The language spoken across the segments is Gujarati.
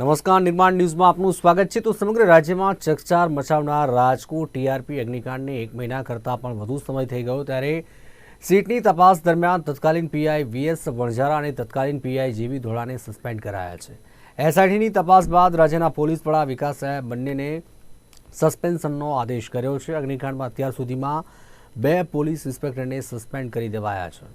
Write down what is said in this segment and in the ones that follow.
નમસ્કાર, નિર્માણ ન્યૂઝમાં આપનું સ્વાગત છે. તો સમગ્ર રાજ્યમાં ચકચાર મચાવનાર રાજકોટ ટીઆરપી અગ્નિકાંડને એક મહિના કરતાં પણ વધુ સમય થઈ ગયો ત્યારે સીટની તપાસ દરમિયાન તત્કાલીન પીઆઈ વીએસ વણઝારા અને તત્કાલીન પીઆઈ જીવી ધોળાને સસ્પેન્ડ કરાયા છે. એસઆઈટીની તપાસ બાદ રાજ્યના પોલીસ વડા વિકાસ સાહેબ બંનેને સસ્પેન્શનનો આદેશ કર્યો છે. અગ્નિકાંડમાં અત્યાર સુધીમાં બે પોલીસ ઇન્સ્પેક્ટરને સસ્પેન્ડ કરી દેવાયા છે.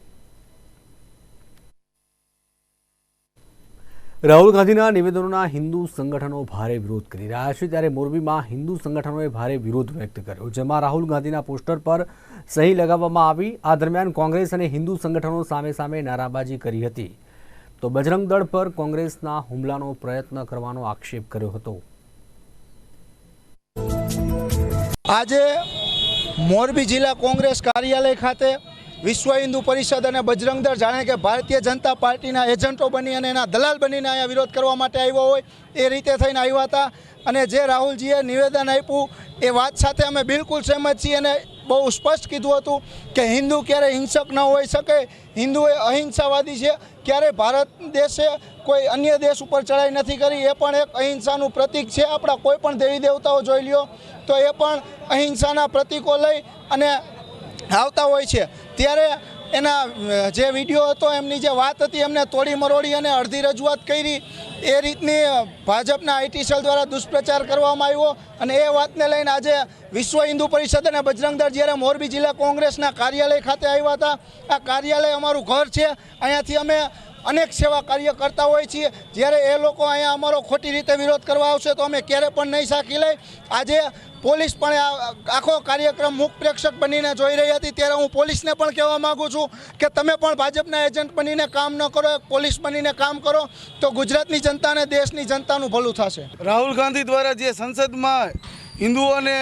રાહુલ ગાંધીના નિવેદનોના હિન્દુ સંગઠનો ભારે વિરોધ કરી રહ્યા છે ત્યારે મોરબીમાં હિન્દુ સંગઠનોએ ભારે વિરોધ વ્યક્ત કર્યો, જેમાં રાહુલ ગાંધીના પોસ્ટર પર સહી લગાવવામાં આવી. આ દરમિયાન કોંગ્રેસ અને હિન્દુ સંગઠનો સામે સામે નારાબાજી કરી હતી. તો બજરંગ દળ પર કોંગ્રેસના હુમલાનો પ્રયત્ન કરવાનો આક્ષેપ કર્યો હતો. આજે મોરબી જિલ્લા કોંગ્રેસ કાર્યાલય ખાતે વિશ્વ હિન્દુ પરિષદ અને બજરંગદળ જાણે કે ભારતીય જનતા પાર્ટીના એજન્ટો બની અને એના દલાલ બનીને અહીંયા વિરોધ કરવા માટે આવ્યો હોય, એ રીતે થઈને આવ્યા હતા. અને જે રાહુલજીએ નિવેદન આપ્યું, એ વાત સાથે અમે બિલકુલ સહેમત છીએ અને બહુ સ્પષ્ટ કીધું હતું કે હિન્દુ ક્યારેય હિંસક ન હોઈ શકે. હિન્દુ એ અહિંસાવાદી છે. ક્યારે ભારત દેશે કોઈ અન્ય દેશ ઉપર ચડાઈ નથી કરી, એ પણ એક અહિંસાનું પ્રતીક છે. આપણા કોઈ પણ દેવી દેવતાઓ જોઈ લ્યો, તો એ પણ અહિંસાના પ્રતીકો લઈ અને આવતા હોય છે. ત્યારે એના જે વીડિયો હતો, એમની જે વાત હતી, એમને તોડી મરોડી અને અડધી રજૂઆત કરી. એ રીતની ભાજપના આઈટી સેલ દ્વારા દુષ્પ્રચાર કરવામાં આવ્યો અને એ વાતને લઈને આજે વિશ્વ હિન્દુ પરિષદ અને બજરંગ દળ જ્યારે મોરબી જિલ્લા કોંગ્રેસના કાર્યાલય ખાતે આવ્યા હતા. આ કાર્યાલય અમારું ઘર છે. અહીંયાથી અમે અનેક સેવા કાર્ય કરતા હોઈએ છીએ. જ્યારે એ લોકો અહીંયા અમારો ખોટી રીતે વિરોધ કરવા આવશે તો અમે ક્યારે પણ નહીં સાકી લઈ. આજે પોલીસ પણ આખો કાર્યક્રમ મુખ પ્રેક્ષક બનીને જોઈ રહી હતી. ત્યારે હું પોલીસને પણ કહેવા માગું છું કે તમે પણ ભાજપના એજન્ટ બનીને કામ ન કરો પોલીસ બનીને કામ કરો, તો ગુજરાતની જનતાને દેશની જનતાનું ભલું થશે. રાહુલ ગાંધી દ્વારા જે સંસદમાં હિન્દુઓને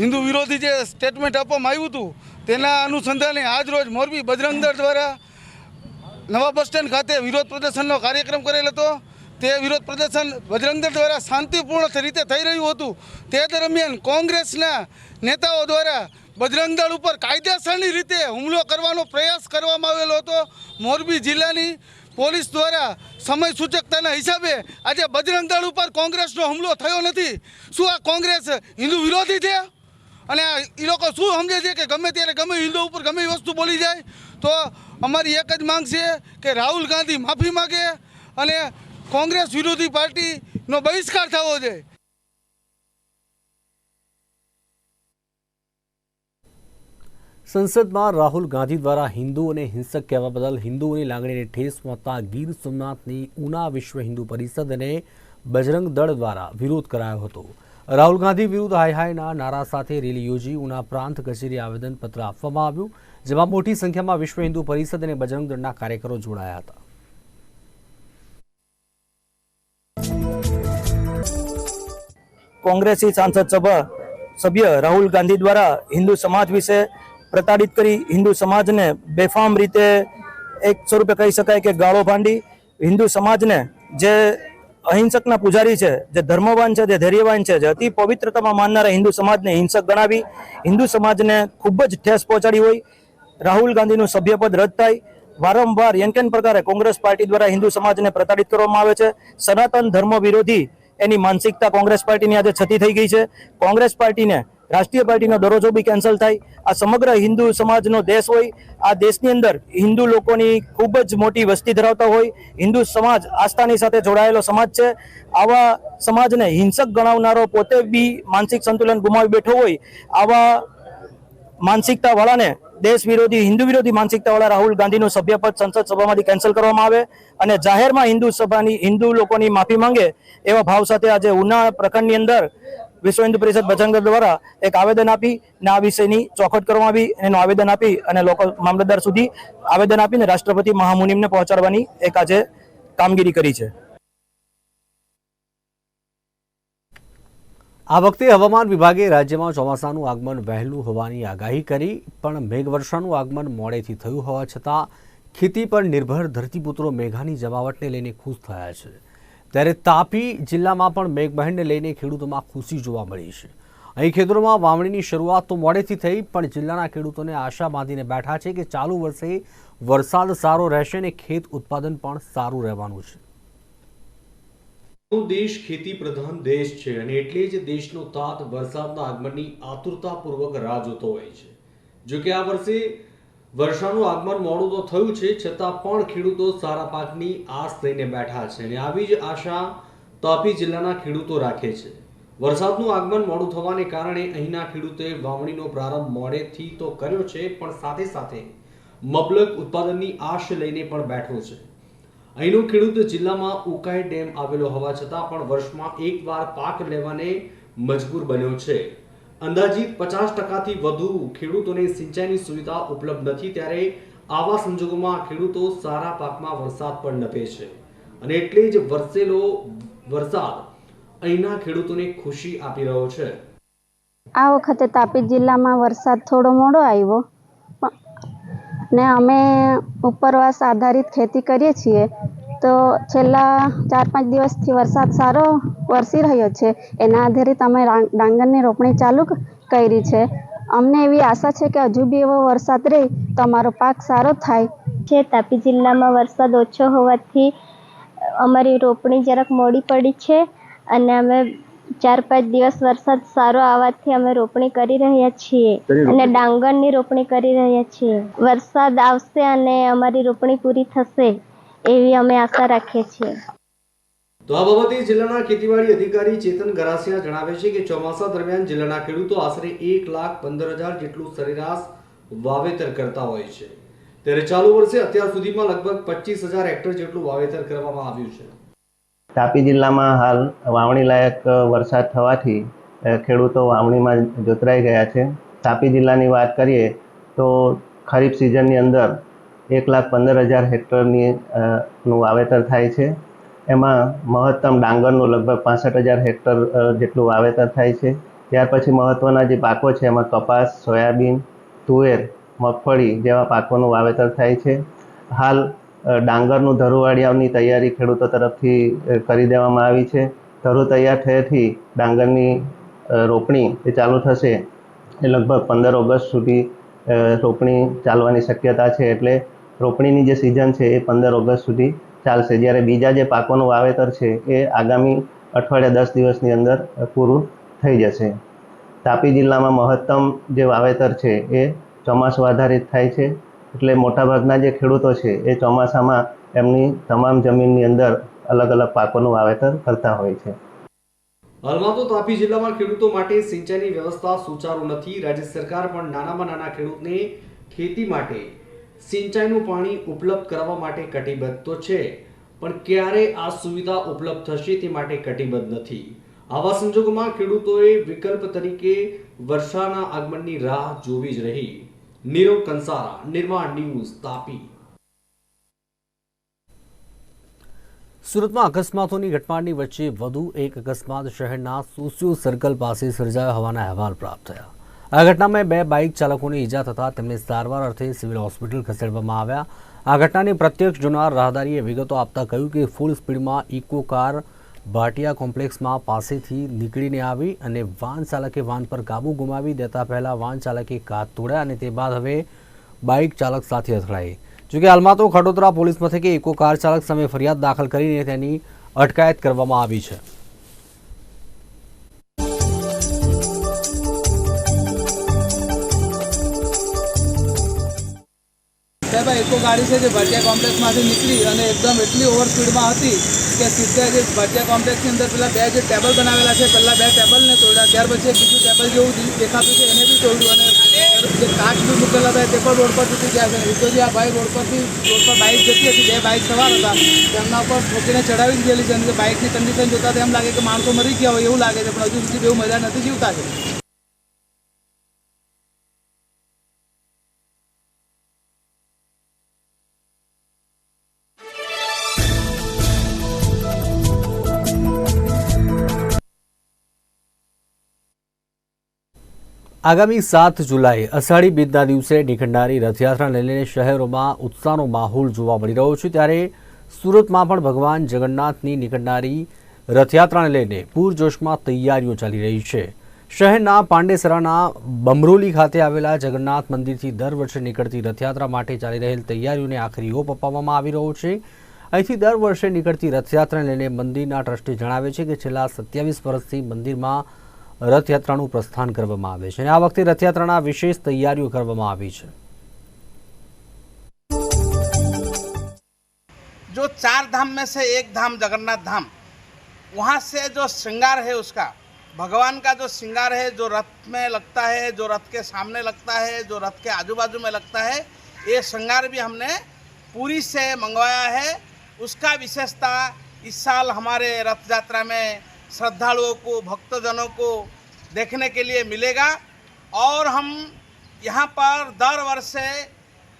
હિન્દુ વિરોધી જે સ્ટેટમેન્ટ આપવામાં આવ્યું હતું, તેના અનુસંધાને આજ રોજ મોરબી બજરંગદળ દ્વારા નવા બસ સ્ટેન્ડ ખાતે વિરોધ પ્રદર્શનનો કાર્યક્રમ કરેલ હતો. તે વિરોધ પ્રદર્શન બજરંગદળ દ્વારા શાંતિપૂર્ણ રીતે થઈ રહ્યું હતું. તે દરમિયાન કોંગ્રેસના નેતાઓ દ્વારા બજરંગ ઉપર કાયદેસરની રીતે હુમલો કરવાનો પ્રયાસ કરવામાં આવેલો હતો. મોરબી જિલ્લાની પોલીસ દ્વારા સમય સૂચકતાના હિસાબે આજે બજરંગ ઉપર કોંગ્રેસનો હુમલો થયો નથી. શું આ કોંગ્રેસ હિન્દુ વિરોધી છે? અને આ એ લોકો શું સમજે છે કે ગમે ત્યારે ગમે હિન્દુ ઉપર ગમે વસ્તુ બોલી જાય, તો અમારી એક જ માંગ છે કે રાહુલ ગાંધી માફી માગે અને કોંગ્રેસ વિરોધી પાર્ટીનો બહિષ્કાર થવો જોઈએ સંસદમાં રાહુલ ગાંધી દ્વારા હિન્દુઓને હિંસક કહેવા બદલ હિન્દુઓની લાગણીને ઠેસ પહોંચતા ગીર સોમનાથની ઉના વિશ્વ હિન્દુ પરિષદ અને બજરંગ દળ દ્વારા વિરોધ કરાયો હતો. રાહુલ ગાંધી વિરુદ્ધ હાય હાયના નારા સાથે રેલી યોજી ઉના પ્રાંત કચેરી આવેદનપત્ર આપવામાં આવ્યું, જેમાં મોટી સંખ્યામાં વિશ્વ હિન્દુ પરિષદ અને બજરંગ દળના કાર્યકરો જોડાયા હતા. કોંગ્રેસી સાંસદ સભા સભ્ય રાહુલ ગાંધી દ્વારા હિન્દુ સમાજ વિશે પ્રતાડિત કરી હિન્દુ સમાજને બેફામ રીતે એક સ્વરૂપે કહી શકાય કે ગાળો ભાંડી. હિન્દુ સમાજને જે અહિંસકના પૂજારી છે, જે ધર્મવાન છે, જે ધૈર્યવાન છે, જે અતિ પવિત્રતામાં માનનારા હિન્દુ સમાજને હિંસક ગણાવી, હિન્દુ સમાજને ખૂબ જ ઠેસ પહોંચાડી હોય. રાહુલ ગાંધીનું સભ્યપદ રદ થાય. વારંવાર એન કેન પ્રકારે કોંગ્રેસ પાર્ટી દ્વારા હિન્દુ સમાજને પ્રતાડિત કરવામાં આવે છે. સનાતન ધર્મ વિરોધી એની માનસિકતા કોંગ્રેસ પાર્ટીની આજે છતી થઈ ગઈ છે. કોંગ્રેસ પાર્ટીને રાષ્ટ્રીય પાર્ટીનો દરજ્જો બી કેન્સલ થાય. આ સમગ્ર હિન્દુ સમાજનો દેશ હોય, આ દેશની અંદર હિન્દુ લોકોની ખૂબ જ મોટી વસ્તી ધરાવતા હોય, હિન્દુ સમાજ આસ્થાની સાથે જોડાયેલો સમાજ છે. આવા સમાજને હિંસક ગણાવનારો પોતે બી માનસિક સંતુલન ગુમાવી બેઠો હોય, આવા માનસિકતા વાળાને દેશ વિરોધી હિન્દુ વિરોધી માનસિકતાવાળા રાહુલ ગાંધીનું સભ્યપદ સંસદ સભામાંથી કેન્સલ કરવામાં આવે અને જાહેરમાં હિન્દુ સભાની, હિન્દુ લોકોની માફી માંગે એવા ભાવ સાથે આજે ઉના પ્રખંડની અંદર વિશ્વ હિન્દુ પરિષદ બજરંગ દ્વારા એક આવેદન આપી ને આ વિષયની ચોખવટ કરવામાં આવી, એનું આવેદન આપી અને લોકો મામલતદાર સુધી આવેદન આપીને રાષ્ટ્રપતિ મહામુનિમને પહોંચાડવાની એક આજે કામગીરી કરી છે. આ વખતે હવામાન વિભાગે રાજ્યમાં ચોમાસાનું આગમન વહેલું હોવાની આગાહી કરી, પણ મેઘવર્ષાનું આગમન મોડેથી થયું હોવા છતાં ખેતી પર નિર્ભર ધરતીપુત્રો મેઘાની જમાવટને લઈને ખુશ થયા છે. ત્યારે તાપી જિલ્લામાં પણ મેઘબહેનને લઈને ખેડૂતોમાં ખુશી જોવા મળી છે. અહીં ખેતરોમાં વાવણીની શરૂઆત તો મોડેથી થઈ, પણ જિલ્લાના ખેડૂતોને આશા બાંધીને બેઠા છે કે ચાલુ વર્ષે વરસાદ સારો રહેશે અને ખેત ઉત્પાદન પણ સારું રહેવાનું છે. દેશ ખેતી પ્રધાન દેશ છે અને એટલે જ દેશનો તાત વરસાદના આગમનની આતુરતાપૂર્વક રાહ જોતો હોય છે. જો કે આ વર્ષે વર્ષાનું આગમન મોડું તો થયું છે, છતાં પણ ખેડૂતો સારા પાકની આસ લઈને બેઠા છે અને આવી જ આશા તાપી જિલ્લાના ખેડૂતો રાખે છે. વરસાદનું આગમન મોડું થવાને કારણે અહીંના ખેડૂતોએ વાવણીનો પ્રારંભ મોડેથી તો કર્યો છે, પણ સાથે સાથે મબલક ઉત્પાદનની આશ લઈને પણ બેઠો છે. અહીંનો ખેડૂત જિલ્લામાં ઉકાઈ ડેમ આવેલો હોવા છતાં પણ વર્ષમાં એકવાર પાક લેવાને મજબૂર બન્યો છે. અંદાજિત પચાસ ટકાથી વધુ ખેડૂતોને સિંચાઈની સુવિધા ઉપલબ્ધ નથી ત્યારે આવા સંજોગોમાં ખેડૂતો સારા પાકમાં વરસાદ પણ નભે છે. અને એટલે જ વરસેલો વરસાદ અહીંના ખેડૂતોને ખુશી આપી રહ્યો છે. આ વખતે તાપી જિલ્લામાં વરસાદ થોડો મોડો આવ્યો. ને અમે ઉપરવાસ આધારિત ખેતી કરીએ છીએ. તો છેલ્લા ચાર પાંચ દિવસથી વરસાદ સારો વરસી રહ્યો છે. એના આધારિત અમે ડાંગરની રોપણી ચાલુ કરી છે. અમને એવી આશા છે કે હજુ બી એવો વરસાદ રહે તો અમારો પાક સારો થાય. છે તાપી જિલ્લામાં વરસાદ ઓછો હોવાથી અમારી રોપણી જરાક મોડી પડી છે અને અમે ચાર પાંચ દિવસ વરસાદ સારો આવવાથી અમે રોપણી કરી રહ્યા છીએ. અને ડાંગરની રોપણી કરી રહ્યા છીએ. વરસાદ આવશે અને અમારી રોપણી પૂરી થશે એવી અમે આશા રાખીએ છીએ. તો આ બાબતે જિલ્લાના ખેતીવાડી અધિકારી ચેતન ગરાસિયા જણાવે છે કે ચોમાસા દરમિયાન જિલ્લાના ખેડૂતો આશરે એક લાખ પંદર હજાર જેટલું સરેરાશ વાવેતર કરતા હોય છે. ત્યારે ચાલુ વર્ષે અત્યાર સુધીમાં લગભગ પચીસ હજાર હેક્ટર જેટલું વાવેતર કરવામાં આવ્યું છે. તાપી જિલ્લામાં હાલ વાવણી લાયક વરસાદ થવાથી ખેડૂતો વાવણીમાં જોતરાઈ ગયા છે. તાપી જિલ્લાની વાત કરીએ તો ખરીફ સિઝનની અંદર એક લાખ પંદર હજાર હેક્ટરની નું વાવેતર થાય છે. એમાં મહત્તમ ડાંગરનું લગભગ પાસઠ હજાર હેક્ટર જેટલું વાવેતર થાય છે. ત્યાર પછી મહત્ત્વના જે પાકો છે, એમાં કપાસ, સોયાબીન, તુવેર, મગફળી જેવા પાકોનું વાવેતર થાય છે. હાલ ડાંગરનું ધરુવાડિયાની તૈયારી ખેડૂતો તરફથી કરી દેવામાં આવી છે. ધરુ તૈયાર થયેથી ડાંગરની રોપણી એ ચાલુ થશે. એ લગભગ પંદર ઓગસ્ટ સુધી રોપણી ચાલવાની શક્યતા છે એટલે રોપણીની જે સિઝન છે એ પંદર ઓગસ્ટ સુધી ચાલશે. જ્યારે બીજા જે પાકોનું વાવેતર છે એ આગામી અઠવાડિયા દસ દિવસની અંદર પૂરું થઈ જશે. તાપી જિલ્લામાં મહત્તમ જે વાવેતર છે એ ચોમાસું આધારિત થાય છે. એટલે મોટાભાગના જે ખેડૂતો છે, એ ચોમાસામાં એમની તમામ જમીનની અંદર અલગ અલગ પાકોનું વાવેતર કરતા હોય છે. હાલમાં તો તાપી જિલ્લામાં ખેડૂતો માટે સિંચાઈની વ્યવસ્થા સુચારુ નથી. રાજ્ય સરકાર પણ નાનામાં નાના ખેડૂતને ખેતી માટે સિંચાઈનું પાણી ઉપલબ્ધ કરાવવા માટે કટિબદ્ધ તો છે, પણ ક્યારે આ સુવિધા ઉપલબ્ધ થશે તે માટે કટિબદ્ધ નથી. આવા સંજોગોમાં ખેડૂતોએ વિકલ્પ તરીકે વર્ષાના આગમનની રાહ જોવી જ રહી. નીરવ કંસારા નિર્માણ ન્યૂઝ તાપી સુરતમાં અકસ્માતોની ઘટનાની વચ્ચે વધુ એક અકસ્માત શહેરના સોસિયો સર્કલ પાસે સર્જાયો હોવાના અહેવાલ પ્રાપ્ત થયા. આ ઘટનામાં બે બાઇક ચાલકોને ઈજા થતાં તેમને સારવાર અર્થે સિવિલ હોસ્પિટલ ખસેડવામાં આવ્યા. આ ઘટનાની પ્રત્યક્ષ જોનાર રાહદારીએ વિગતો આપતા કહ્યું કે ફૂલ સ્પીડમાં ઇકો કાર ભાટિયા કોમ્પ્લેક્સમાં પાસેથી નીકળીને આવી અને વાહન ચાલકે વાહન પર કાબુ ગુમાવી દેતા પહેલાં વાહન ચાલકે કાચ તોડ્યા અને તે બાદ હવે બાઇક ચાલક સાથે અથડાઈ. જોકે હાલમાં તો ખડોદરા પોલીસ મથકે ઇકો કાર ચાલક સામે ફરિયાદ દાખલ કરીને તેની અટકાયત કરવામાં આવી છે. સાહેબ એકો ગાડી છે જે ભટિયા કોમ્પ્લેક્સમાંથી નીકળી અને એકદમ એટલી ઓવર સ્પીડમાં હતી કે સીધા જે ભાટિયા કોમ્પ્લેક્સની અંદર પેલા બે જે ટેબલ બનાવેલા છે, પહેલાં બે ટેબલને તોડ્યા, ત્યાર પછી એક બીજું ટેબલ જેવું દેખાતું છે, એને બી તોડ્યું અને જે કાચ બી મૂકેલા હતા તે પણ રોડ પર તૂટી ગયા છે. એ જે આ ભાઈ રોડ પરથી રોડ પર બાઇક જતી હતી, બે બાઇક સવાર હતા તેમના ઉપર ઠોકીને ચડાવી ગયેલી છે અને બાઇકની કન્ડિશન જોતાં એમ લાગે કે માણસો મરી ગયા હોય એવું લાગે છે, પણ હજુ સુધી બહુ મજા નથી જીવતા છે. આગામી સાત જુલાઈ અષાઢી બીજના દિવસે નીકળનારી રથયાત્રાને લઈને શહેરોમાં ઉત્સાહનો માહોલ જોવા મળી રહ્યો છે. ત્યારે સુરતમાં પણ ભગવાન જગન્નાથની નીકળનારી રથયાત્રાને લઈને પૂરજોશમાં તૈયારીઓ ચાલી રહી છે. શહેરના પાંડેસરાના બમરોલી ખાતે આવેલા જગન્નાથ મંદિરથી દર વર્ષે નીકળતી રથયાત્રા માટે ચાલી રહેલ તૈયારીઓને આખરી ઓપ અપાવવામાં આવી રહ્યો છે. અહીંથી દર વર્ષે નીકળતી રથયાત્રાને લઈને મંદિરના ટ્રસ્ટી જણાવે છે કે છેલ્લા સત્યાવીસ વર્ષથી મંદિરમાં રથયાત્રાનું પ્રસ્થાન કરવામાં આવે છે અને આ વખતે રથયાત્રાના વિશેષ તૈયારીઓ કરવામાં આવી છે जो चार धाम में से एक धाम जगन्नाथ धाम वहाँ से जो श्रृंगार है उसका भगवान का जो श्रृंगार है जो रथ में लगता है जो रथ के सामने लगता है जो रथ के आजू बाजू में लगता है ये श्रृंगार भी हमने पूरी से मंगवाया है उसका विशेषता इस साल हमारे रथ यात्रा में श्रद्धालुओं को, भक्तजनों को देखने के लिए मिलेगा। और हम यहाँ पर दर वर्ष से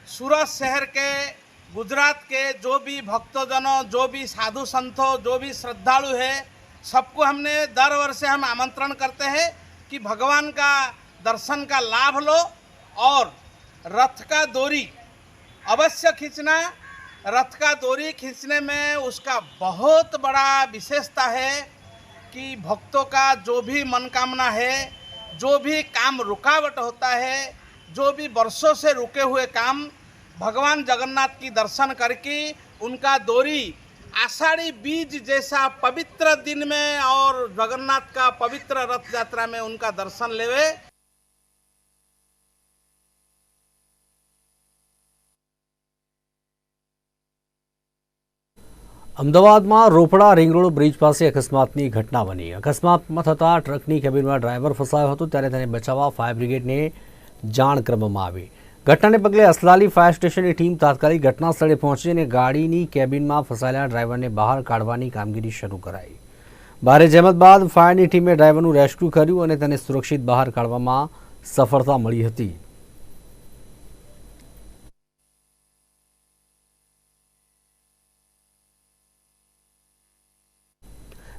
सूरत शहर के, गुजरात के जो भी भक्तजनों, जो भी साधु संतों, जो भी श्रद्धालु है, सबको हमने दर वर्ष से हम आमंत्रण करते हैं कि भगवान का दर्शन का लाभ लो और रथ का दोरी अवश्य खींचना। रथ का दोरी खींचने में उसका बहुत बड़ा विशेषता है। कि भक्तों का जो भी मनकामना है, जो भी काम रुकावट होता है, जो भी वर्षों से रुके हुए काम, भगवान जगन्नाथ की दर्शन करके उनका दोरी, आषाढ़ी बीज जैसा पवित्र दिन में और जगन्नाथ का पवित्र रथ यात्रा में उनका दर्शन लेवे। અમદાવાદમાં રોપડા રિંગ રોડ બ્રિજ પાસે અકસ્માતની ઘટના બની. અકસ્માતમાં થતાં ટ્રકની કેબિનમાં ડ્રાઈવર ફસાયો હતો, ત્યારે તેને બચાવવા ફાયર બ્રિગેડને જાણ કરવામાં આવી. ઘટનાને પગલે અસલાલી ફાયર સ્ટેશનની ટીમ તાત્કાલિક ઘટના સ્થળે પહોંચી અને ગાડીની કેબિનમાં ફસાયેલા ડ્રાઈવરને બહાર કાઢવાની કામગીરી શરૂ કરાઈ. ભારે જહેમત બાદ ફાયરની ટીમે ડ્રાઈવરનું રેસ્ક્યુ કર્યું અને તેને સુરક્ષિત બહાર કાઢવામાં સફળતા મળી હતી.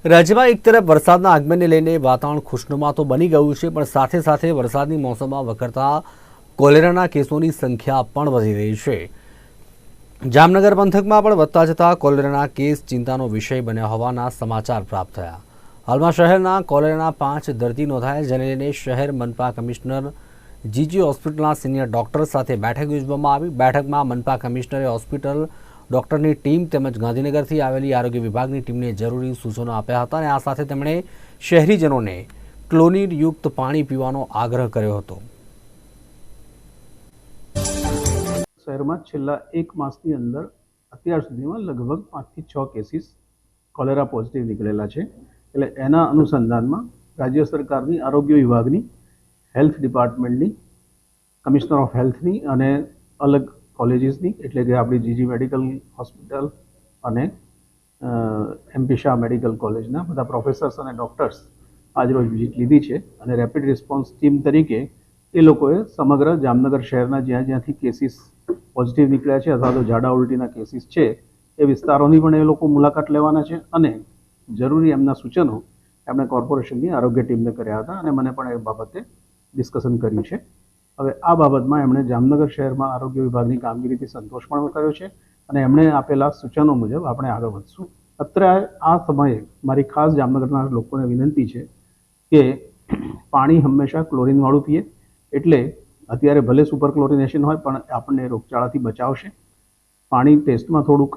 રાજ્યમાં એક તરફ વરસાદના આગમનને લઈને વાતાવરણ ખુશનુમા તો બની ગયું છે, પણ સાથે સાથે વરસાદની મોસમમાં વકરતા કોલેરાના કેસોની સંખ્યા પણ વધી રહી છે. જામનગર પંથકમાં પણ વધતા જતા કોલેરાના કેસ ચિંતાનો વિષય બન્યા હોવાના સમાચાર પ્રાપ્ત થયા. હાલમાં શહેરના કોલેરાના પાંચ દર્દી નોંધાયા, જેને લઈને શહેર મનપા કમિશનર જીજી હોસ્પિટલના સિનિયર ડોક્ટર સાથે બેઠક યોજવામાં આવી. બેઠકમાં મનપા કમિશનરે હોસ્પિટલ ડોક્ટરની ટીમ તેમજ ગાંધીનગરથી આવેલી આરોગ્ય વિભાગની ટીમને જરૂરી સૂચનો આપ્યા હતા અને આ સાથે તેમણે શહેરીજનોને ક્લોરીનયુક્ત પાણી પીવાનો આગ્રહ કર્યો હતો. શહેરમાં છેલ્લા એક માસની અંદર અત્યાર સુધીમાં લગભગ પાંચથી છ કેસીસ કોલેરા પોઝિટિવ નીકળેલા છે. એટલે એના અનુસંધાનમાં રાજ્ય સરકારની આરોગ્ય વિભાગની હેલ્થ ડિપાર્ટમેન્ટની, કમિશનર ઓફ હેલ્થની અને અલગ કોલેજીસની એટલે કે આપણી જીજી મેડિકલ હોસ્પિટલ અને એમપી શાહ મેડિકલ કોલેજના બધા પ્રોફેસર્સ અને ડૉક્ટર્સ આજરોજ વિઝિટ લીધી છે અને રેપિડ રિસ્પોન્સ ટીમ તરીકે એ લોકોએ સમગ્ર જામનગર શહેરના જ્યાં જ્યાંથી કેસીસ પોઝિટિવ નીકળ્યા છે અથવા તો ઝાડા ઉલટીના કેસીસ છે એ વિસ્તારોની પણ એ લોકો મુલાકાત લેવાના છે અને જરૂરી એમના સૂચનો એમણે કોર્પોરેશનની આરોગ્ય ટીમને કર્યા હતા અને મને પણ એ બાબતે ડિસ્કશન કર્યું છે. હવે આ બાબતમાં એમણે જામનગર શહેરમાં આરોગ્ય વિભાગની કામગીરીથી સંતોષ પણ કર્યો છે અને એમણે આપેલા સૂચનો મુજબ આપણે આગળ વધશું. અત્યારે આ સમયે મારી ખાસ જામનગરના લોકોને વિનંતી છે કે પાણી હંમેશા ક્લોરિનવાળું પીએ. એટલે અત્યારે ભલે સુપર ક્લોરિનેશન હોય, પણ આપણને રોગચાળાથી બચાવશે. પાણી ટેસ્ટમાં થોડુંક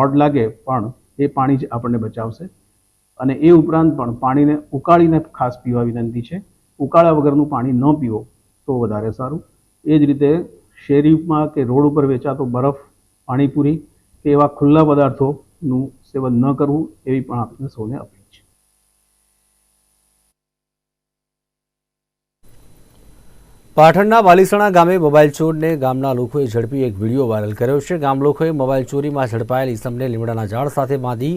ઓડ લાગે, પણ એ પાણી જ આપણને બચાવશે. અને એ ઉપરાંત પણ પાણીને ઉકાળીને ખાસ પીવા વિનંતી છે. ઉકાળા વગરનું પાણી ન પીવો. તો વધારે સારું. એ જ રીતે શેરીમાં કે રોડ ઉપર વેચાતો બરફ, પાણીપુરી કે એવા ખુલ્લા પદાર્થોનું સેવન ન કરવું એવી પણ આપણે સૌને અપીલ છે. પાટણના વાલીસણા ગામે મોબાઈલ ચોરને ગામના લોકોએ ઝડપી એક વીડિયો વાયરલ કર્યો છે. ગામ લોકોએ મોબાઈલ ચોરીમાં ઝડપાયેલ ઈસમને લીમડાના ઝાડ સાથે બાંધી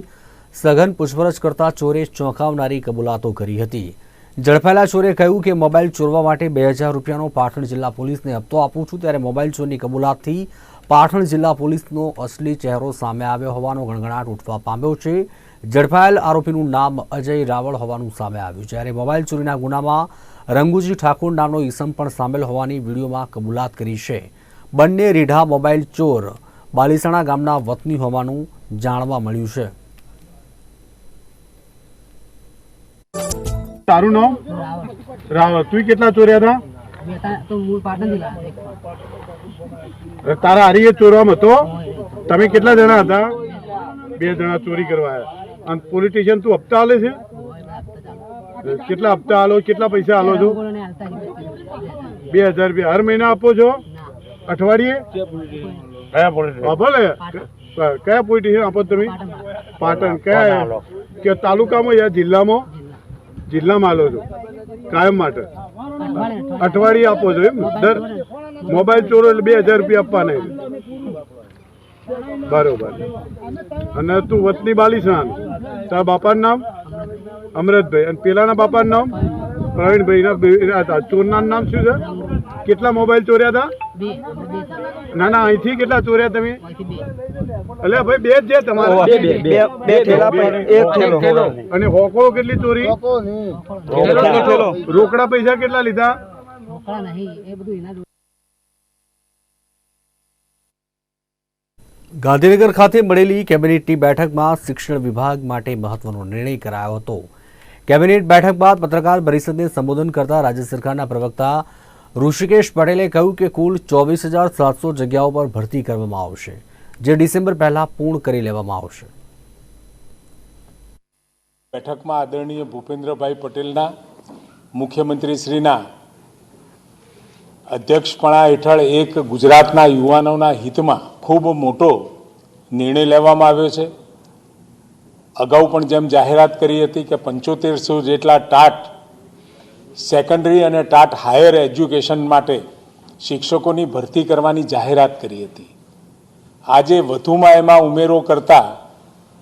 સઘન પૂછપરછ કરતા ચોરે ચોંકાવનારી કબૂલાતો કરી હતી. ઝડપાયેલા ચોરે કહ્યું કે મોબાઈલ ચોરવા માટે બે હજાર રૂપિયાનો પાટણ જિલ્લા પોલીસને હપ્તો આપું છું. ત્યારે મોબાઈલ ચોરની કબૂલાતથી પાટણ જિલ્લા પોલીસનો અસલી ચહેરો સામે આવ્યો હોવાનો ગણગણાટ ઉઠવા પામ્યો છે. ઝડપાયેલ આરોપીનું નામ અજય રાવળ હોવાનું સામે આવ્યું. જ્યારે મોબાઈલ ચોરીના ગુનામાં રંગુજી ઠાકોર નામનો ઈસમ પણ સામેલ હોવાની વિડીયોમાં કબૂલાત કરી છે. બંને રીઢા મોબાઈલ ચોર બાલીસણા ગામના વતની હોવાનું જાણવા મળ્યું છે. તારું નામ? રાવત તું કેટલા ચોર્યા હતા? તારા હારી એ ચોરવામાં હતો? તમે કેટલા જણા હતા? બે જણા ચોરી કરવા આવ્યા. અને પોલિટિશિયન તું હપ્તા આલે છે? કેટલા હપ્તા આલો? કેટલા પૈસા આલો છો? બે હજાર રૂપિયા. હર મહિના આપો છો? અઠવાડિયે? ભલે. કયા પોલિટિશિયન આપો તમે? પાટણ. કયા? કે તાલુકામાં યા જિલ્લામાં? જિલ્લામાં આલો છો? કાયમ માટે? અઠવાડિયે આપો છો એમ દર મોબાઈલ ચોરો એટલે બે હજાર રૂપિયા આપવાના. બરોબર. અને તું વતની બાલીસાન તારા બાપાનું નામ? અમરતભાઈ. અને પેલાના બાપાનું નામ? પ્રવીણભાઈ ના હતા ચોરના નામ શું છે? કેટલા મોબાઈલ ચોર્યા હતા ના ના અહીંથી કેટલા ચોર્યા તમે? એટલે ભાઈ બે જ છે તમારે. બે થેલા એક થેલો અને હોકો કેટલી ચોરી? રોકડા પૈસા કેટલા લીધા? ગાંધીનગર ખાતે મળેલી કેબિનેટની બેઠકમાં શિક્ષણ વિભાગ માટે મહત્વનો નિર્ણય કરાયો હતો. કેબિનેટ બેઠક બાદ પત્રકાર પરિષદને સંબોધન કરતા રાજ્ય સરકારના પ્રવક્તા ઋષિકેશ પટેલે કહ્યું કે કુલ ચોવીસ હજાર સાતસો જગ્યાઓ પર ભરતી કરવામાં આવશે, જે ડિસેમ્બર પહેલા પૂર્ણ કરી લેવામાં આવશે. બેઠકમાં આદરણીય ભૂપેન્દ્રભાઈ પટેલના, મુખ્યમંત્રીશ્રીના, અધ્યક્ષપણા હેઠળ એક ગુજરાતના યુવાનોના હિતમાં ખૂબ મોટો નિર્ણય લેવામાં આવ્યો છે. અગાઉ પણ જેમ જાહેરાત કરી હતી કે પંચોતેરસો જેટલા ટાટ સેકન્ડરી અને ટાટ હાયર એજ્યુકેશન માટે શિક્ષકોની ભરતી કરવાની જાહેરાત કરી હતી. આજે વધુમાં એમાં ઉમેરો કરતા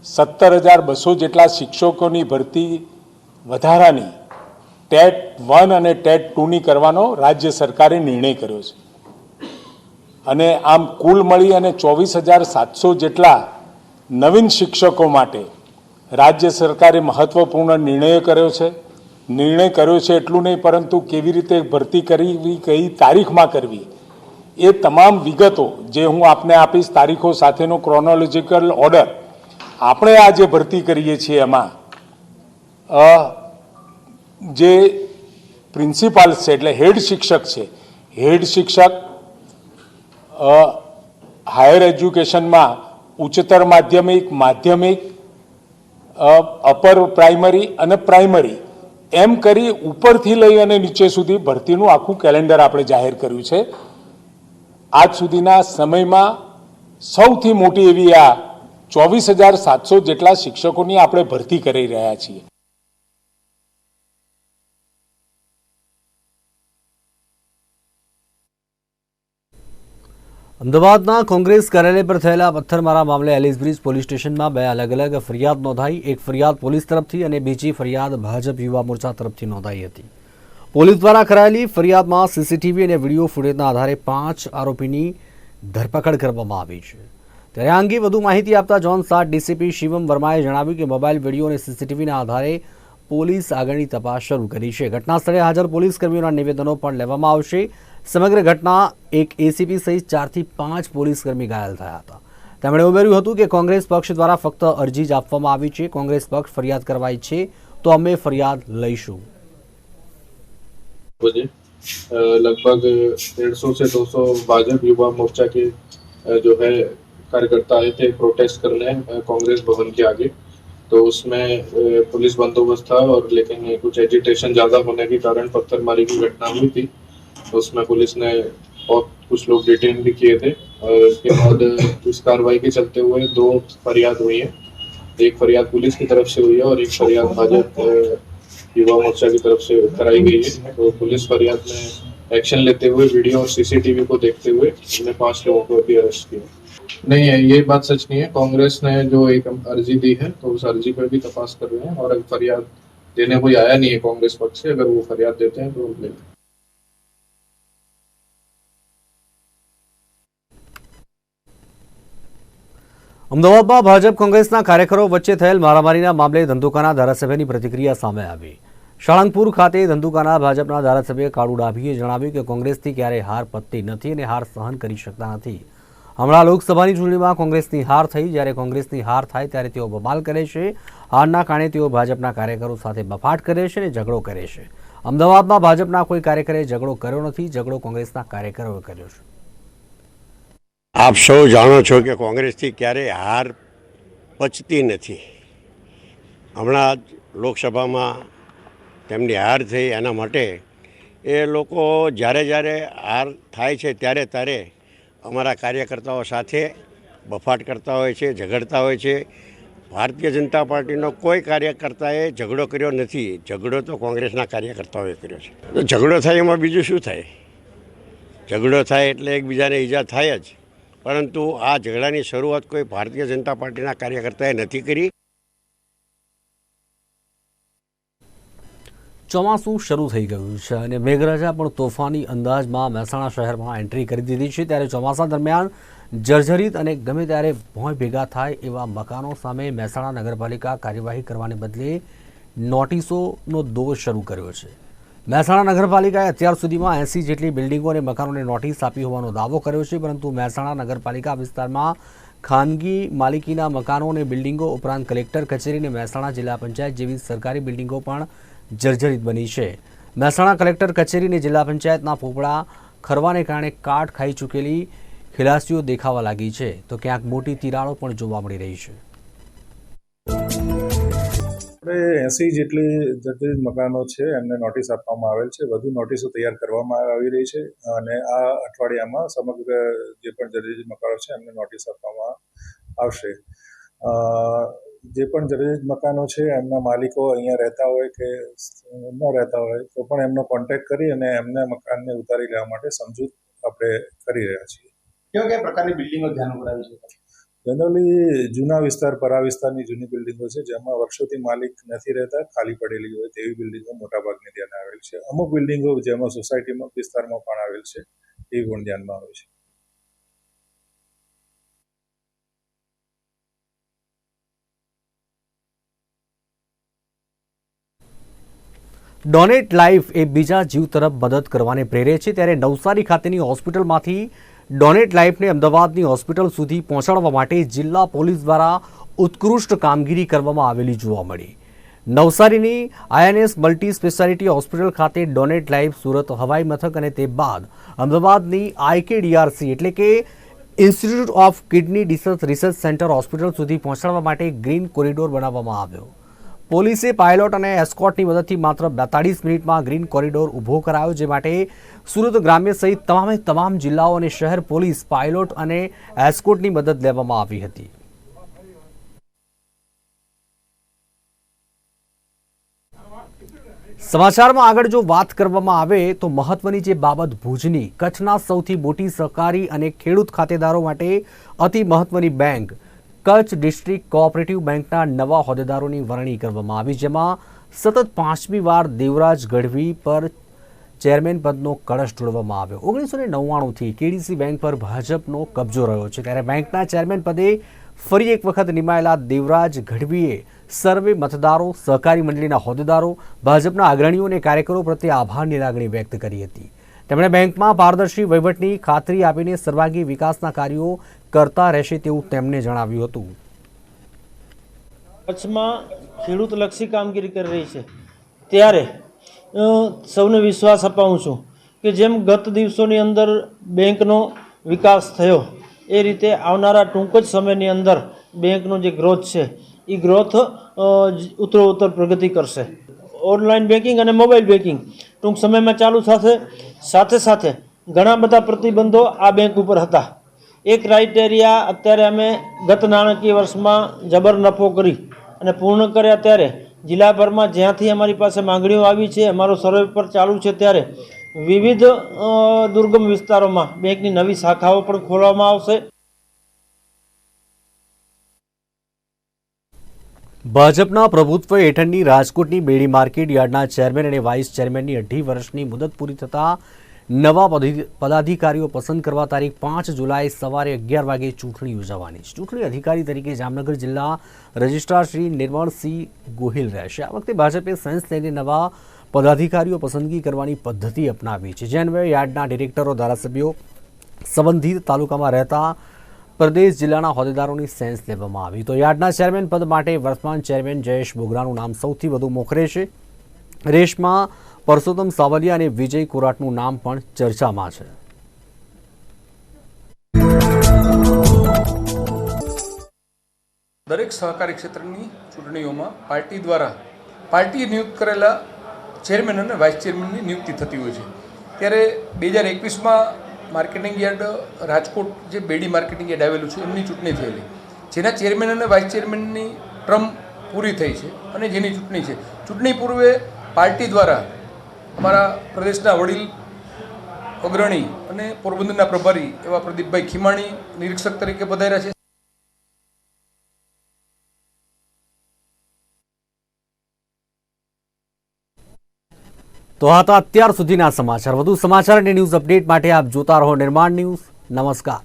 સત્તર હજાર બસો જેટલા શિક્ષકોની ભરતી વધારાની ટેટ વન અને ટેટ ટુની કરવાનો રાજ્ય સરકારે નિર્ણય કર્યો છે. અને આમ કુલ મળી અને ચોવીસ હજાર સાતસો જેટલા નવીન શિક્ષકો માટે રાજ્ય સરકારે મહત્ત્વપૂર્ણ નિર્ણય કર્યો છે. નિર્ણય કર્યો છે એટલું નહીં, પરંતુ કેવી રીતે ભરતી કરવી, કઈ તારીખમાં કરવી, એ તમામ વિગતો જે હું આપને આપીશ, તારીખો સાથેનો ક્રોનોલોજીકલ ઓર્ડર આપણે આ જે ભરતી કરીએ છીએ એમાં જે પ્રિન્સિપાલ છે, એટલે હેડ શિક્ષક છે હેડ શિક્ષક હાયર એજ્યુકેશનમાં ઉચ્ચતર માધ્યમિક માધ્યમિક અપર પ્રાઇમરી અને પ્રાઇમરી એમ કરી ઉપરથી લઈ અને નીચે સુધી ભરતીનું આખું કેલેન્ડર આપણે જાહેર કર્યું છે. આજ સુધીના સમયમાં સૌથી મોટી એવી આ ચોવીસ હજાર સાતસો જેટલા શિક્ષકોની આપણે ભરતી કરી રહ્યા છીએ. અમદાવાદના કોંગ્રેસ કાર્યાલય પર થયેલા પથ્થરમારા મામલે એલિસબ્રિજ પોલીસ સ્ટેશનમાં બે અલગ અલગ ફરિયાદ નોંધાઈ. એક ફરિયાદ પોલીસ તરફથી અને બીજી ફરિયાદ ભાજપ યુવા મોરચા તરફથી નોંધાઈ હતી. પોલીસ દ્વારા કરાયેલી ફરિયાદમાં સીસીટીવી અને વીડિયો ફૂટેજના આધારે પાંચ આરોપીની ધરપકડ કરવામાં આવી છે. ત્યારે આ અંગે વધુ માહિતી આપતા જોન સાત ડીસીપી શિવમ વર્માએ જણાવ્યું કે મોબાઈલ, વીડિયો અને સીસીટીવીના આધારે પોલીસ આગળની તપાસ શરૂ કરી છે. ઘટના સ્થળે હાજર પોલીસ કર્મીઓના નિવેદનો પણ લેવામાં આવશે. સમગ્ર ઘટના એક એસીપી સહિત ચારથી પાંચ પોલીસ કર્મી ઘાયલ થયા હતા તેમણે ઉમેર્યું હતું કે કોંગ્રેસ પક્ષ દ્વારા ફક્ત અરજી જ આપવામાં આવી છે કોંગ્રેસ પક્ષ ફરિયાદ કરવા ઈચ્છે તો અમે ફરિયાદ લઈશું बजे अ, लगभग डेढ़ सौ से दो सौ भाजपा युवा मोर्चा के अ, जो है कार्यकर्ता आए थे प्रोटेस्ट करने अ, कांग्रेस भवन के आगे तो उसमें अ, पुलिस बंदोबस्त था और लेकिन ये कुछ एजिटेशन ज्यादा होने के कारण पत्थरमारी की घटना हुई थी तो उसमें पुलिस ने बहुत कुछ लोग डिटेन भी किए थे और उसके बाद इस कार्रवाई के चलते हुए दो फरियाद हुई है। एक फरियाद पुलिस की तरफ़ से हुई है और एक फरियाद भाजपा युवा मोर्चा की तरफ़ से कराई गई है। तो पुलिस फरियाद में एक्शन लेते हुए वीडियो और सीसीटीवी को देखते हुए हमने पाँच लोगों को अभी अरेस्ट किया। नहीं है ये बात सच नहीं है। कांग्रेस ने जो एक अर्जी दी है तो उस अर्जी पर भी तपास कर रहे हैं और अगर फरियाद देने कोई आया नहीं है कांग्रेस पक्ष से, अगर वो फरियाद देते हैं तो ले। અમદાવાદમાં ભાજપ કોંગ્રેસના કાર્યકરો વચ્ચે થયેલ મારામારીના મામલે ધંધુકાના ધારાસભ્યની પ્રતિક્રિયા સામે આવી. શાળંગપુર ખાતે ધંધુકાના ભાજપના ધારાસભ્ય કાળુ ડાભીએ જણાવ્યું કે કોંગ્રેસથી ક્યારેય હાર પતતી નથી અને હાર સહન કરી શકતા નથી. હમણાં લોકસભાની ચૂંટણીમાં કોંગ્રેસની હાર થઈ, જ્યારે કોંગ્રેસની હાર થાય ત્યારે તેઓ બબાલ કરે છે. હારના કારણે તેઓ ભાજપના કાર્યકરો સાથે બફાટ કરે છે અને ઝઘડો કરે છે. અમદાવાદમાં ભાજપના કોઈ કાર્યકરે ઝઘડો કર્યો નથી, ઝઘડો કોંગ્રેસના કાર્યકરોએ કર્યો છે. આપ સૌ જાણો છો કે કોંગ્રેસથી ક્યારેય હાર પચતી નથી. હમણાં જ લોકસભામાં તેમની હાર થઈ, એના માટે એ લોકો જ્યારે જ્યારે હાર થાય છે, ત્યારે ત્યારે અમારા કાર્યકર્તાઓ સાથે બફાટ કરતા હોય છે, ઝઘડતા હોય છે. ભારતીય જનતા પાર્ટીનો કોઈ કાર્યકર્તાએ ઝઘડો કર્યો નથી. ઝઘડો તો કોંગ્રેસના કાર્યકર્તાઓએ કર્યો છે. તો ઝઘડો થાય એમાં બીજું શું થાય? ઝઘડો થાય એટલે એકબીજાને ઈજા થાય જ. પરંતુ આ ઝઘડાની શરૂઆત કોઈ ભારતીય જનતા પાર્ટીના કાર્યકર્તાએ નથી કરી. ચોમાસું શરૂ થઈ ગયું છે અને મેઘરાજા પણ તોફાની અંદાજમાં મહેસાણા શહેરમાં એન્ટ્રી કરી દીધી છે. ત્યારે ચોમાસા દરમિયાન જર્જરિત અને ગમે ત્યારે ભોંય ભેગા થાય એવા મકાનો સામે મહેસાણા નગરપાલિકા કાર્યવાહી કરવાને બદલે નોટિસોનો દોષ શરૂ કર્યો છે. મહેસાણા નગરપાલિકાએ અત્યાર સુધીમાં એંસી જેટલી બિલ્ડિંગો અને મકાનોને નોટિસ આપી હોવાનો દાવો કર્યો છે, પરંતુ મહેસાણા નગરપાલિકા વિસ્તારમાં ખાનગી માલિકીના મકાનો અને બિલ્ડિંગો ઉપરાંત કલેક્ટર કચેરી અને મહેસાણા જિલ્લા પંચાયત જેવી સરકારી બિલ્ડિંગો પણ જર્જરિત બની છે. મહેસાણા કલેક્ટર કચેરી અને જિલ્લા પંચાયતના પોપડા ખરવાને કારણે કાટ ખાઈ ચૂકેલી ખિલાસીઓ દેખાવા લાગી છે. તો ક્યાંક મોટી તિરાડો પણ જોવા મળી રહી છે. આપણે એસી જેટલી જેટલી મકાનો છે, એમને નોટિસ આપવામાં આવેલ છે. વધુ નોટિસો તૈયાર કરવામાં આવી રહી છે અને આ અઠવાડિયામાં સમગ્ર જે પણ જર્જરિત મકાનો છે, એમને નોટિસ આપવામાં આવશે. જે પણ જર્જરિત મકાનો છે, એમના માલિકો અહીંયા રહેતા હોય કે ન રહેતા હોય, તો પણ એમનો કોન્ટેક્ટ કરી અને એમના મકાનને ઉતારી લેવા માટે સમજૂત આપણે કરી રહ્યા છીએ. કેવા કયા પ્રકારની બિલ્ડિંગો ધ્યાન ઉપર આવી છે? જનરલી જૂના વિસ્તાર, પરા વિસ્તારની જૂની બિલ્ડિંગો છે, જેમાં વર્ષોથી માલિક નથી રહેતા, ખાલી પડેલી હોય તેવી બિલ્ડિંગો મોટાભાગની ધ્યાને આવેલ છે. અમુક બિલ્ડિંગો જેમાં સોસાયટીમાં, વિસ્તારમાં પણ આવેલ છે, એ પણ ધ્યાનમાં આવે છે. ડોનેટ લાઈફ એ બીજા જીવ તરફ મદદ કરવાને પ્રેરે છે. ત્યારે નવસારી ખાતેની હોસ્પિટલમાંથી ડોનેટ લાઈફને અમદાવાદની હોસ્પિટલ સુધી પહોંચાડવા માટે જિલ્લા પોલીસ દ્વારા ઉત્કૃષ્ટ કામગીરી કરવામાં આવેલી જોવા મળી. નવસારીની આઈએનએસ મલ્ટી સ્પેશિયાલિટી હોસ્પિટલ ખાતે ડોનેટ લાઈફ સુરત હવાઈ મથક અને તે બાદ અમદાવાદની આઈકેડીઆરસી એટલે કે institute of kidney research research centre hospital સુધી પહોંચાડવા માટે ગ્રીન કોરિડોર બનાવવામાં આવ્યો. પોલીસે પાયલોટ અને એસ્કોટની મદદથી માત્ર બેતાળીસ મિનિટમાં ગ્રીન કોરિડોર ઊભો કરાયો, જે માટે સુરત ગ્રામ્ય સહિત તમામે તમામ જિલ્લાઓ અને શહેર પોલીસ પાયલોટ અને એસ્કોટની મદદ લેવામાં આવી હતી. સમાચારમાં આગળ જો વાત કરવામાં આવે તો મહત્વની જે બાબત ભુજની, કચ્છના સૌથી મોટી સહકારી અને ખેડૂત ખાતેદારો માટે અતિ મહત્વની બેંક કચ્છ ડિસ્ટ્રિક્ટ કોઓપરેટિવ બેંકના નવા હોદ્દેદારોની વરણી કરવામાં આવી, જેમાં સતત પાંચમી વાર દેવરાજ ગઢવી પર ચેરમેન પદનો કળશ જોડવામાં આવ્યો. ઓગણીસો ને નવ્વાણુંથી કેડીસી બેંક પર ભાજપનો કબજો રહ્યો છે, ત્યારે બેંકના ચેરમેન પદે ફરી એક વખત નિમાયેલા દેવરાજ ગઢવીએ સર્વે મતદારો, સહકારી મંડળીના હોદ્દેદારો, ભાજપના અગ્રણીઓ અને કાર્યકરો પ્રત્યે આભારની લાગણી વ્યક્ત કરી હતી. તેમણે બેંકમાં પારદર્શી વહીવટની ખાતરી આપીને સર્વાંગી વિકાસના કાર્યો કરતા રહેશે તેવું તેમણે જણાવ્યું હતું. કચ્છમાં ખેડૂતલક્ષી કામગીરી કરી રહી છે. ત્યારે સૌને વિશ્વાસ અપાવું છું કે જેમ ગત દિવસોની અંદર બેંકનો વિકાસ થયો, એ રીતે આવનારા ટૂંક જ સમયની અંદર બેંકનો જે ગ્રોથ છે એ ગ્રોથ ઉત્તરોત્તર પ્રગતિ કરશે. ઓનલાઈન બેન્કિંગ અને મોબાઈલ બેન્કિંગ ટૂંક સમયમાં ચાલુ થશે. સાથે સાથે ઘણા બધા પ્રતિબંધો આ બેંક ઉપર હતા. એ ક્રાઇટેરિયા અત્યારે અમે ગત નાણાકીય વર્ષમાં જબર નફો કરી અને પૂર્ણ કર્યા ત્યારે જિલ્લાભરમાં જ્યાંથી અમારી પાસે માંગણીઓ આવી છે, અમારો સર્વે પર ચાલુ છે ત્યારે વિવિધ દુર્ગમ વિસ્તારોમાં બેંકની નવી શાખાઓ પણ ખોલવામાં આવશે. ભાજપના પ્રભુત્વ હેઠળની રાજકોટની બેડી માર્કેટ યાર્ડના ચેરમેન અને વાઇસ ચેરમેનની અઢી વર્ષની મુદત પૂરી થતાં નવા પદી- પદાધિકારીઓ પસંદ કરવા તારીખ પાંચ જુલાઈ સવારે અગિયાર વાગે ચૂંટણી યોજાવાની છે. ચૂંટણી અધિકારી તરીકે જામનગર જિલ્લા રજિસ્ટ્રાર શ્રી નિર્મળસિંહ ગોહિલ રહેશે આ વખતે ભાજપે સેન્સ લઈને નવા પદાધિકારીઓ પસંદગી કરવાની પદ્ધતિ અપનાવી છે. જે અન્વયે યાર્ડના ડિરેક્ટરો, ધારાસભ્યો, સંબંધિત તાલુકામાં રહેતા પ્રદેશ જિલ્લાના હોદ્દેદારોની સેન્સ લેવામાં આવી. તો યાર્ડના ચેરમેન પદ માટે વર્તમાન ચેરમેન જયેશ બોગરાનું નામ સૌથી વધુ મોખરે છે. રેશમાં પરસોત્તમ સાવલિયા અને વિજય કોરાટનું નામ પણ ચર્ચામાં છે. દરેક સહકારી ક્ષેત્રની ચૂંટણીઓમાં પાર્ટી દ્વારા પાર્ટીએ નિયુક્ત કરેલા ચેરમેન અને વાઇસ ચેરમેનની નિયુક્તિ થતી હોય છે. ત્યારે બે હજાર એકવીસમાં માર્કેટિંગ યાર્ડ રાજકોટ જે બેડી માર્કેટિંગ યાર્ડ આવેલું છે, એમની ચૂંટણી થયેલી. જેના ચેરમેન અને વાઇસ ચેરમેનની ટ્રમ પૂરી થઈ છે અને જેની ચૂંટણી છે. ચૂંટણી પૂર્વે પાર્ટી દ્વારા અમારા પ્રદેશના વડીલ અગ્રણી અને પોરબંદરના પ્રભારી એવા પ્રદીપભાઈ ખીમાણી નિરીક્ષક તરીકે પધાર્યા છે. તો આ તો અત્યાર સુધીના સમાચાર. વધુ સમાચાર અને ન્યૂઝ અપડેટ માટે આપ જોતા રહો નિર્માણ ન્યૂઝ. નમસ્કાર.